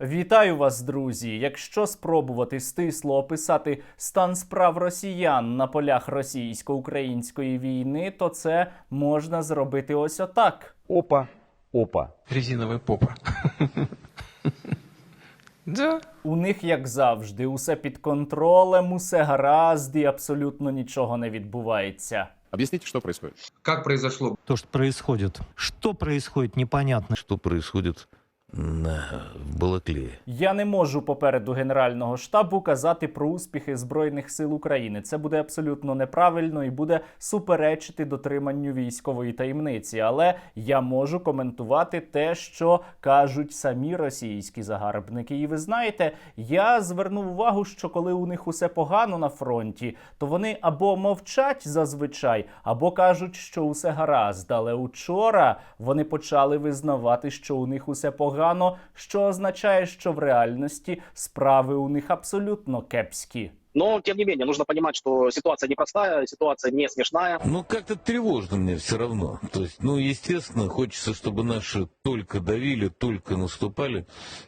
Вітаю вас, друзі! Якщо спробувати стисло описати стан справ росіян на полях російсько-української війни, то це можна зробити ось отак. Опа, опа. резиновая попа. Да. У них, як завжди, усе під контролем, усе гаразд і абсолютно нічого не відбувається. Объясните, что происходит. Как произошло? то, что происходит. Что происходит, непонятно. что происходит в Балаклее. Я не можу попереду Генерального штабу казати про успіхи Збройних сил України. Це буде абсолютно неправильно і буде суперечити дотриманню військової таємниці. Але я можу коментувати те, що кажуть самі російські загарбники. І ви знаєте, я звернув увагу, що коли у них усе погано на фронті, то вони або мовчать зазвичай, або кажуть, що усе гаразд. Але учора вони почали визнавати, що у них усе погано, що означає, що в реальності справи у них абсолютно кепські. Но, тем не менее, нужно понимать, что ситуация непростая, ситуация не смешная. Ну, как-то тревожно мне все равно. То есть, ну, естественно, хочется, чтобы наши только давили, только наступали,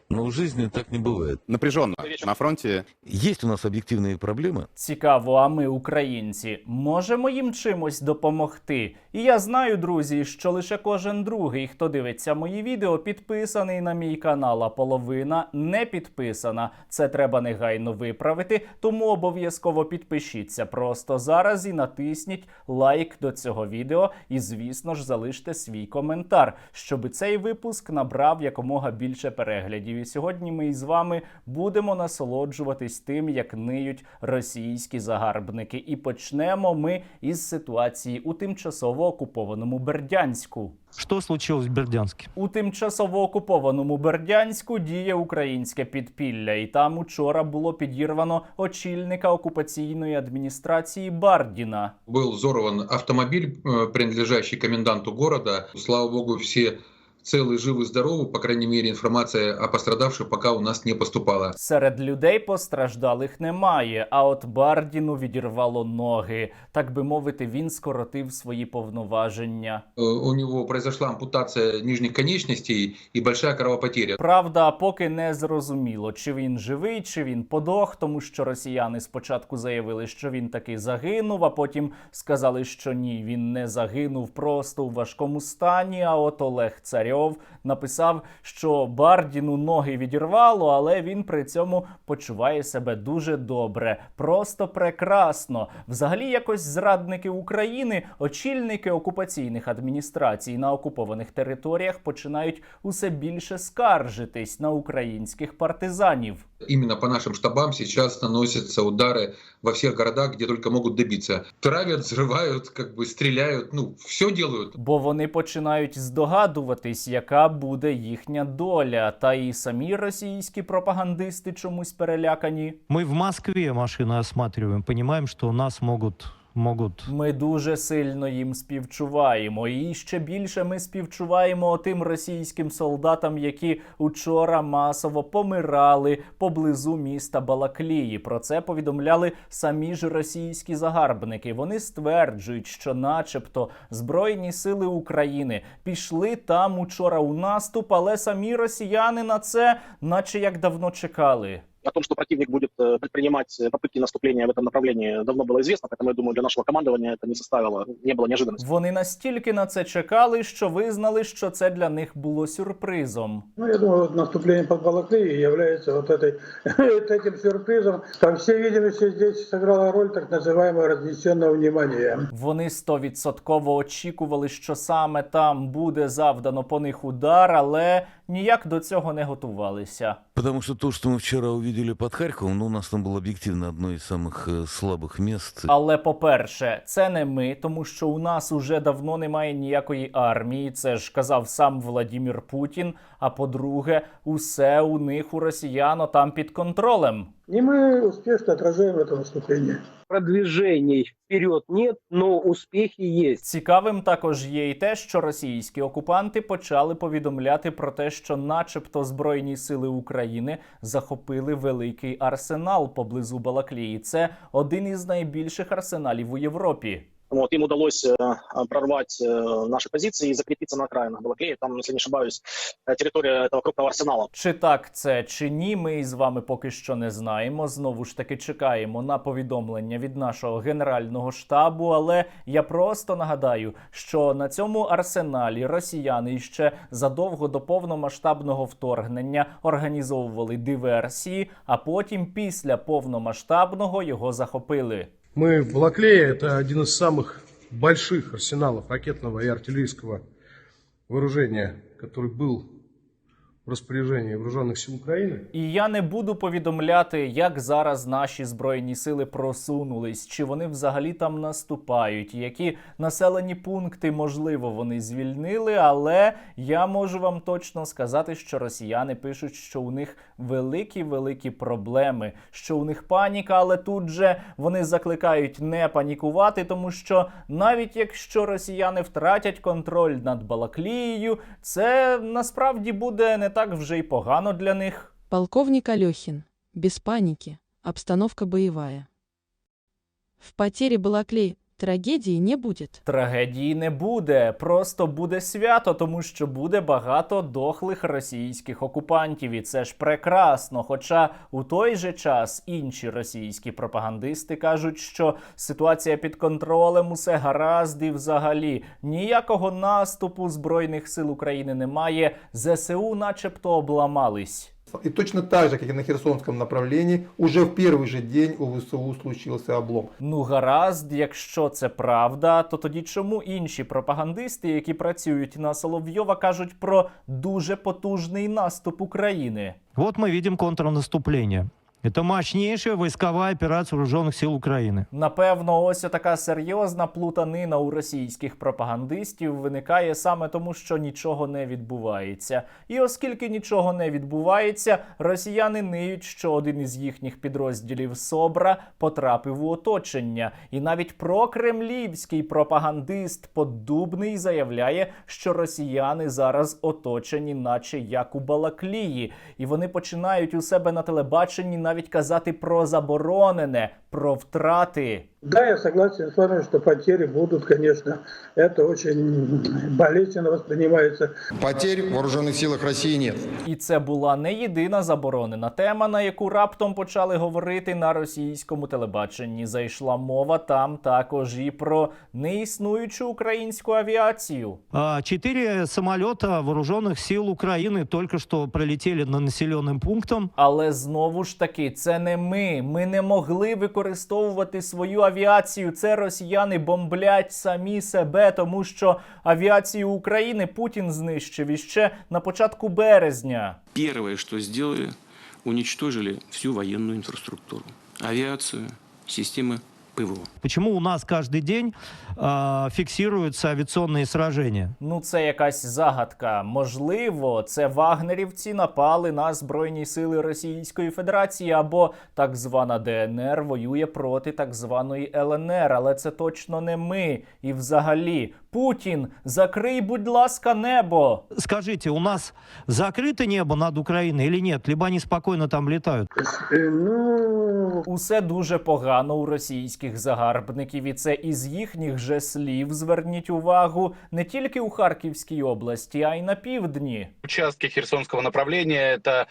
но в жизни так не бывает. Напряженно. На фронте Есть у нас объективные проблемы, Цікаво, а ми, українці, можемо їм чимось допомогти? І я знаю, друзі, що лише кожен другий, хто дивиться мої відео, підписаний на мій канал, а половина не підписана. Це треба негайно виправити, тому обов'язково підпишіться просто зараз і натисніть лайк до цього відео. І, звісно ж, залиште свій коментар, щоб цей випуск набрав якомога більше переглядів. І сьогодні ми із вами будемо насолоджуватись тим, як ниють російські загарбники. І почнемо ми із ситуації у тимчасово окупованому Бердянську. Что случилось в Бердянске? У тимчасово окупованому Бердянську діє українське підпілля, і там учора було підірвано очільника окупаційної адміністрації Бардіна. Был взорван автомобиль, э, принадлежащий коменданту города. Слава богу, все целы, живы, здоровы. По крайней мере, информация о пострадавших пока у нас не поступала. Серед людей постраждалих немає, а от Бардіну відірвало ноги. Так би мовити, він скоротив свої повноваження. Э, У него произошла ампутация нижних конечностей и большая кровопотеря. Правда, поки не зрозуміло, чи він живий, чи він подох, тому що росіяни спочатку заявили, що він таки загинув, а потім сказали, що ні, він не загинув просто у важкому стані. А от Олег Царьов написав, що Бардіну ноги відірвало, але він при цьому почуває себе дуже добре, просто прекрасно. Взагалі, якось зрадники України, очільники окупаційних адміністрацій на окупованих територіях починають усе більше скаржитись на українських партизанів. Именно по нашим штабам сейчас наносятся удары во всех городах, где только могут добиться. Травят, взрывают, как бы стреляют, ну, все делают. Бо вони починають здогадуватись, яка буде їхня доля. Та і самі російські пропагандисти чомусь перелякані. Мы в Москве машины осматриваем, понимаем, что нас могут, могут Ми дуже сильно їм співчуваємо, і ще більше ми співчуваємо тим російським солдатам, які учора масово помирали поблизу міста Балаклії. Про це повідомляли самі ж російські загарбники. Вони стверджують, що, начебто, збройні сили України пішли там учора у наступ, але самі росіяни на це, наче як давно чекали. О том, что противник будет э, предпринимать попытки наступления в этом направлении, давно было известно, поэтому я думаю, для нашего командования это не составило, не было неожиданностью. Вони настільки на це чекали, що визнали, що це для них було сюрпризом. Ну, я думаю, вот наступление под Балаклеей является вот этой, вот этим сюрпризом. По всей видимости, здесь сыграла роль так называемого разнесенного внимания. Вони стовідсотково очікували, що саме там буде завдано по них удар, але ніяк до цього не готувалися. потому что то, что мы вчера увидели под Харьковом, ну, у нас там было объективно одно из самых э, слабых мест. Але по-перше, це не ми, тому що у нас уже давно немає ніякої армії. Це ж казав сам Владімір Путін. А по-друге, усе у них у росіян там під контролем. И мы успешно отражаем это наступление. продвижений вперед нет, но успіхи є. Цікавим також є і те, що російські окупанти почали повідомляти про те, що, начебто, збройні сили України захопили великий арсенал поблизу Балаклії. Це один із найбільших арсеналів у Європі. Вот, им удалось э, прорвать э, наши позиции и закрепиться на окраинах Балаклеи. Там, если не ошибаюсь, э, территория этого крупного арсенала. Чи так це, чи ні, ми з вами поки що не знаємо. Знову ж таки чекаємо на повідомлення від нашого генерального штабу. Але я просто нагадаю, що на цьому арсеналі росіяни ще задовго до повномасштабного вторгнення організовували диверсії, а потім після повномасштабного його захопили. Мы в Балаклее, это один из самых больших арсеналов ракетного и артиллерийского вооружения, который был в распоряжении вооруженных сил Украины. І я не буду повідомляти, як зараз наші збройні сили просунулись, чи вони взагалі там наступають, які населені пункти можливо вони звільнили. Але я можу вам точно сказати, що росіяни пишуть, що у них великі великі проблеми, що у них паніка, але тут же вони закликають не панікувати, тому що навіть якщо росіяни втратять контроль над Балаклією, це насправді буде не так вже й погано для них. Полковник Алехин. Без паники. Обстановка боевая. В потере Балаклей трагедии не будет. Трагедії не буде, просто буде свято, тому що буде багато дохлих російських окупантів, і це ж прекрасно. Хоча у той же час інші російські пропагандисти кажуть, що ситуація під контролем, усе гаразд і взагалі ніякого наступу збройних сил України немає. ЗСУ, начебто, обламались. И точно так же, как и на Херсонском направлении, уже в первый же день у ВСУ случился облом. Ну, гаразд, якщо це правда, то тоді чому інші пропагандисти, які працюють на Соловйова, кажуть про дуже потужний наступ України? Вот мы видим контрнаступление. Это мощнейшая войсковая операция вооруженных сил Украины. Напевно, ось така серйозна плутанина у російських пропагандистів виникає саме тому, що нічого не відбувається. І оскільки нічого не відбувається, росіяни ниють, що один із їхніх підрозділів СОБРа потрапив у оточення. І навіть прокремлівський пропагандист Поддубний заявляє, що росіяни зараз оточені, наче як у Балаклії, і вони починають у себе на телебаченні навіть казати про заборонене, про втрати. Да, я согласен с вами, что потери будут, конечно. Это очень болезненно воспринимается. Потерь в вооруженных силах России нет. І це була не єдина заборонена тема, на яку раптом почали говорити на російському телебаченні. Зайшла мова там також і про неіснуючу українську авіацію. А, Четыре самолета вооруженных сил Украины только что пролетели над населенным пунктом. Але знову ж таки, це не ми. Ми не могли використовувати свою авіацію. Це росіяни бомблять самі себе, тому що авіацію України Путін знищив іще на початку березня. Перше, що зробили, уничтожили всю воєнну інфраструктуру, авіацію, системы ПВО. Почему у нас каждый день а, фиксируются авиационные сражения? Ну, це якась загадка. Можливо, це вагнерівці напали на Збройні сили Російської Федерації або так звана ДНР воює проти так званої ЛНР, але це точно не ми. І взагалі, Путін, закрий, будь ласка, небо. Скажите, у нас закрыто небо над Украиной или нет? Либо они спокойно там летают? Э, Ну, Усе дуже погано у російських загарбників, і це із їхніх же слів. Зверніть увагу не тільки у Харківській області, а й на півдні. Участки Херсонського направлення – це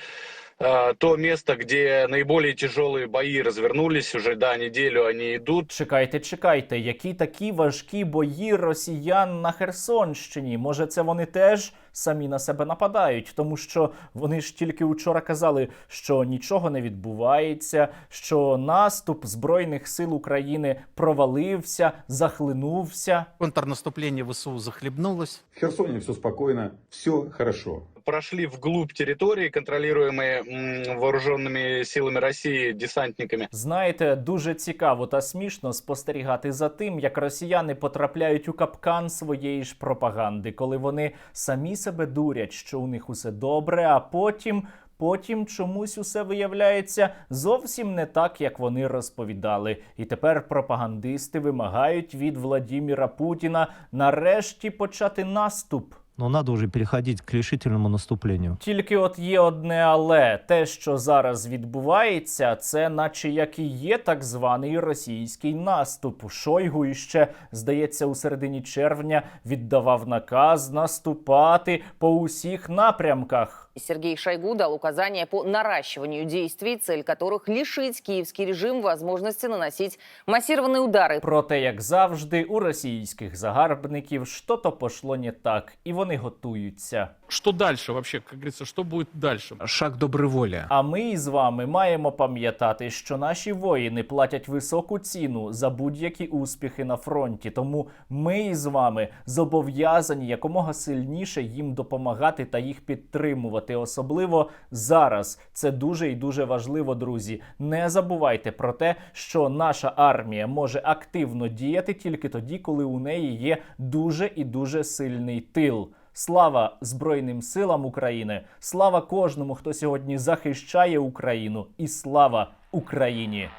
то место, где наиболее тяжелые бои развернулись. Уже да, неделю они идут. Чекайте, чекайте, які такі важкі бої росіян на Херсонщині? Може, це вони теж самі на себе нападають, тому що вони ж тільки вчора казали, що нічого не відбувається, що наступ збройних сил України провалився, захлинувся. Контрнаступление ВСУ захлебнулось. В Херсоне все спокойно, все хорошо. Прошли вглубь территории, контролируемые м, вооруженными силами России десантниками. Знаєте, дуже цікаво та смішно спостерігати за тим, як росіяни потрапляють у капкан своєї ж пропаганди, коли вони самі себе дурять, що у них усе добре, а потім. Потім чомусь усе виявляється зовсім не так, як вони розповідали. І тепер пропагандисти вимагають від Владіміра Путіна нарешті почати наступ. Но надо вже переходити к рішительному наступленню. Тільки от є одне але те, що зараз відбувається, це наче як і є так званий російський наступ. Шойгу іще, здається, у середині червня віддавав наказ наступати по усіх напрямках. Сергей Шойгу дал указания по наращиванию действий, цель которых лишить киевский режим возможности наносить массированные удары. Проте, як завжди, у російських загарбників що-то пошло не так, і вони готуються. Что дальше вообще, как говорится, что будет дальше? Шаг доброй воли. А ми із вами маємо пам'ятати, що наші воїни платять високу ціну за будь-які успіхи на фронті. Тому ми із вами зобов'язані якомога сильніше їм допомагати та їх підтримувати. Особливо зараз це дуже і дуже важливо, друзі. Не забувайте про те, що наша армія може активно діяти тільки тоді, коли у неї є дуже і дуже сильний тил. Слава Збройним силам України! Слава кожному, хто сьогодні захищає Україну, і слава Україні!